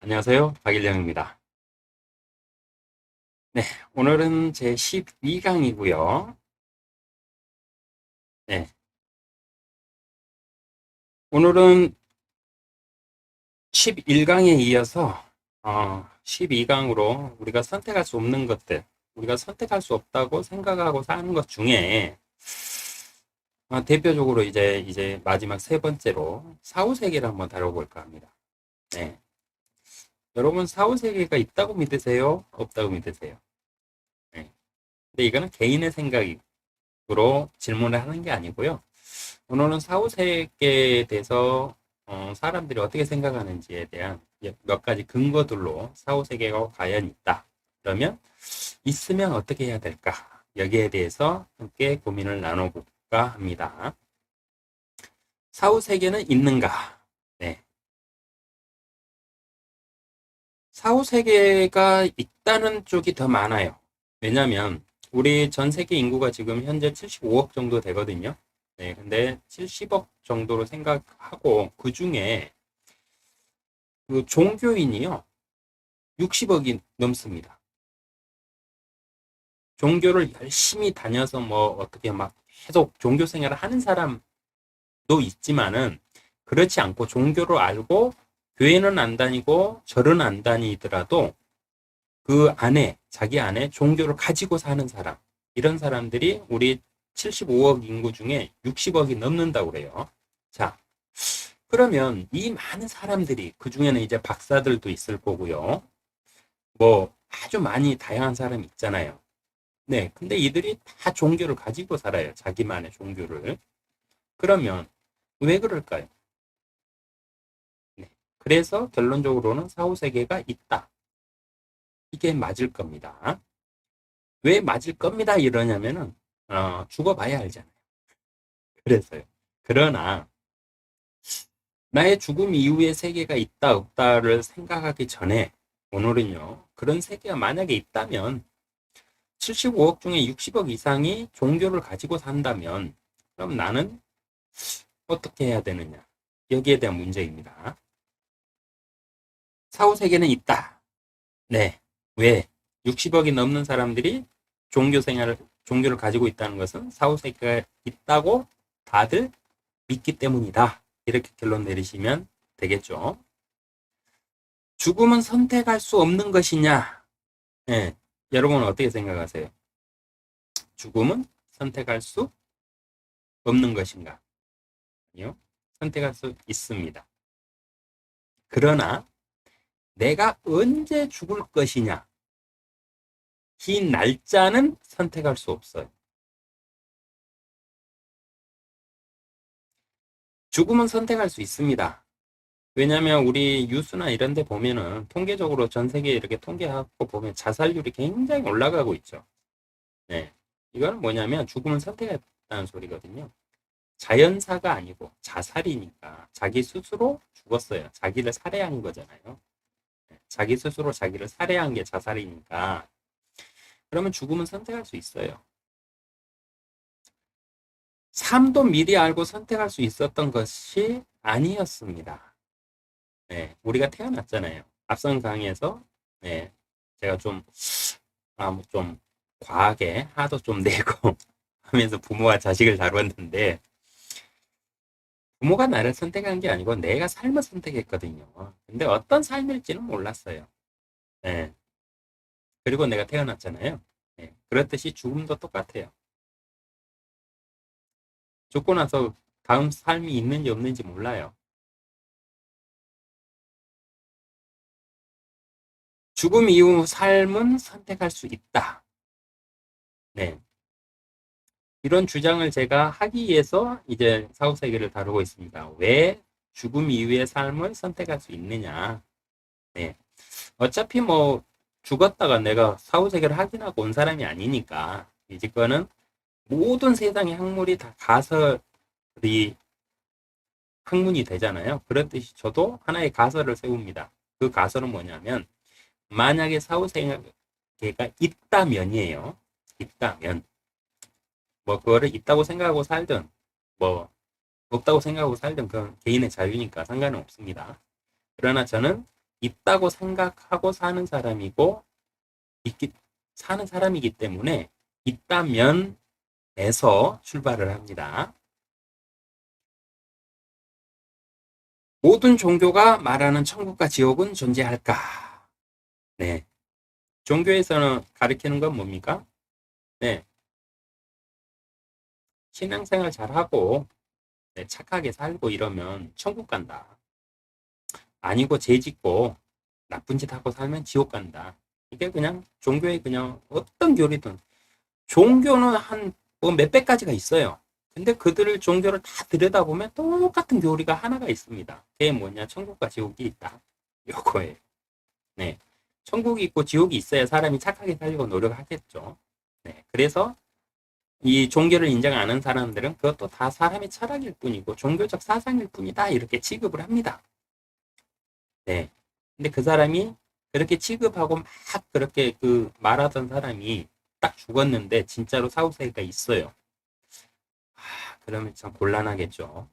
안녕하세요. 박일영입니다. 네, 오늘은 제 12강이고요. 네. 오늘은 11강에 이어서 어, 12강으로 우리가 선택할 수 없는 것들, 우리가 선택할 수 없다고 생각하고 사는 것 중에 어, 대표적으로 이제 이제 마지막 세 번째로 사후세계를 한번 다뤄볼까 합니다. 네. 여러분 사후 세계가 있다고 믿으세요? 없다고 믿으세요? 네. 근데 이거는 개인의 생각으로 질문을 하는 게 아니고요. 오늘은 사후 세계에 대해서 어, 사람들이 어떻게 생각하는지에 대한 몇 가지 근거들로 사후 세계가 과연 있다. 그러면 있으면 어떻게 해야 될까? 여기에 대해서 함께 고민을 나눠볼까 합니다. 사후 세계는 있는가? 사후 세계가 있다는 쪽이 더 많아요. 왜냐면 우리 전 세계 인구가 지금 현재 75억 정도 되거든요. 네, 근데 70억 정도로 생각하고 그 중에 그 종교인이요. 60억이 넘습니다. 종교를 열심히 다녀서 뭐 어떻게 막 계속 종교 생활을 하는 사람도 있지만은 그렇지 않고 종교를 알고 교회는 안 다니고 절은 안 다니더라도 그 안에 자기 안에 종교를 가지고 사는 사람 이런 사람들이 우리 75억 인구 중에 60억이 넘는다고 그래요. 자, 그러면 이 많은 사람들이 그 중에는 이제 박사들도 있을 거고요. 뭐 아주 많이 다양한 사람이 있잖아요. 네, 근데 이들이 다 종교를 가지고 살아요. 자기만의 종교를. 그러면 왜 그럴까요? 그래서 결론적으로는 사후세계가 있다. 이게 맞을 겁니다. 왜 맞을 겁니다 이러냐면은 어, 죽어봐야 알잖아요. 그래서요. 그러나 나의 죽음 이후의 세계가 있다 없다를 생각하기 전에 오늘은요. 그런 세계가 만약에 있다면 75억 중에 60억 이상이 종교를 가지고 산다면 그럼 나는 어떻게 해야 되느냐. 여기에 대한 문제입니다. 사후 세계는 있다. 네. 왜? 60억이 넘는 사람들이 종교 생활을 종교를 가지고 있다는 것은 사후 세계가 있다고 다들 믿기 때문이다. 이렇게 결론 내리시면 되겠죠. 죽음은 선택할 수 없는 것이냐? 네. 여러분은 어떻게 생각하세요? 죽음은 선택할 수 없는 것인가? 아니요. 선택할 수 있습니다. 그러나 내가 언제 죽을 것이냐. 이 날짜는 선택할 수 없어요. 죽음은 선택할 수 있습니다. 왜냐하면 우리 뉴스나 이런 데 보면은 통계적으로 전 세계에 이렇게 통계하고 보면 자살률이 굉장히 올라가고 있죠. 네. 이거는 뭐냐면 죽음을 선택했다는 소리거든요. 자연사가 아니고 자살이니까 자기 스스로 죽었어요. 자기를 살해한 거잖아요. 자기 스스로 자기를 살해한 게 자살이니까 그러면 죽음은 선택할 수 있어요. 삶도 미리 알고 선택할 수 있었던 것이 아니었습니다. 네, 우리가 태어났잖아요. 앞선 강의에서 네, 제가 좀, 아, 뭐 좀 과하게 하도 좀 내고 하면서 부모와 자식을 다뤘는데 부모가 나를 선택한 게 아니고 내가 삶을 선택했거든요. 근데 어떤 삶일지는 몰랐어요. 네. 그리고 내가 태어났잖아요. 네. 그렇듯이 죽음도 똑같아요. 죽고 나서 다음 삶이 있는지 없는지 몰라요. 죽음 이후 삶은 선택할 수 있다. 네. 이런 주장을 제가 하기 위해서 이제 사후세계를 다루고 있습니다. 왜 죽음 이후의 삶을 선택할 수 있느냐. 네. 어차피 뭐 죽었다가 내가 사후세계를 확인하고 온 사람이 아니니까 이제 거는 모든 세상의 학문이 다 가설이 학문이 되잖아요. 그렇듯이 저도 하나의 가설을 세웁니다. 그 가설은 뭐냐면 만약에 사후세계가 있다면이에요. 있다면 뭐 그거를 있다고 생각하고 살든 뭐 없다고 생각하고 살든 그건 개인의 자유니까 상관은 없습니다. 그러나 저는 있다고 생각하고 사는 사람이고 있기, 사는 사람이기 때문에 있다면 에서 출발을 합니다. 모든 종교가 말하는 천국과 지옥은 존재할까? 네. 종교에서는 가르치는 건 뭡니까? 네. 신앙생활 잘하고 네, 착하게 살고 이러면 천국 간다. 아니고 죄 짓고 나쁜 짓 하고 살면 지옥 간다. 이게 그냥 종교의 그냥 어떤 교리든 종교는 한 뭐 몇백 가지가 있어요. 근데 그들을 종교를 다 들여다보면 똑같은 교리가 하나가 있습니다. 그게 뭐냐? 천국과 지옥이 있다. 요거예요. 네. 천국이 있고 지옥이 있어야 사람이 착하게 살려고 노력하겠죠. 네. 그래서 이 종교를 인정 안 하는 사람들은 그것도 다 사람의 철학일 뿐이고 종교적 사상일 뿐이다. 이렇게 취급을 합니다. 네. 근데 그 사람이 그렇게 취급하고 막 그렇게 그 말하던 사람이 딱 죽었는데 진짜로 사후세계가 있어요. 아, 그러면 참 곤란하겠죠.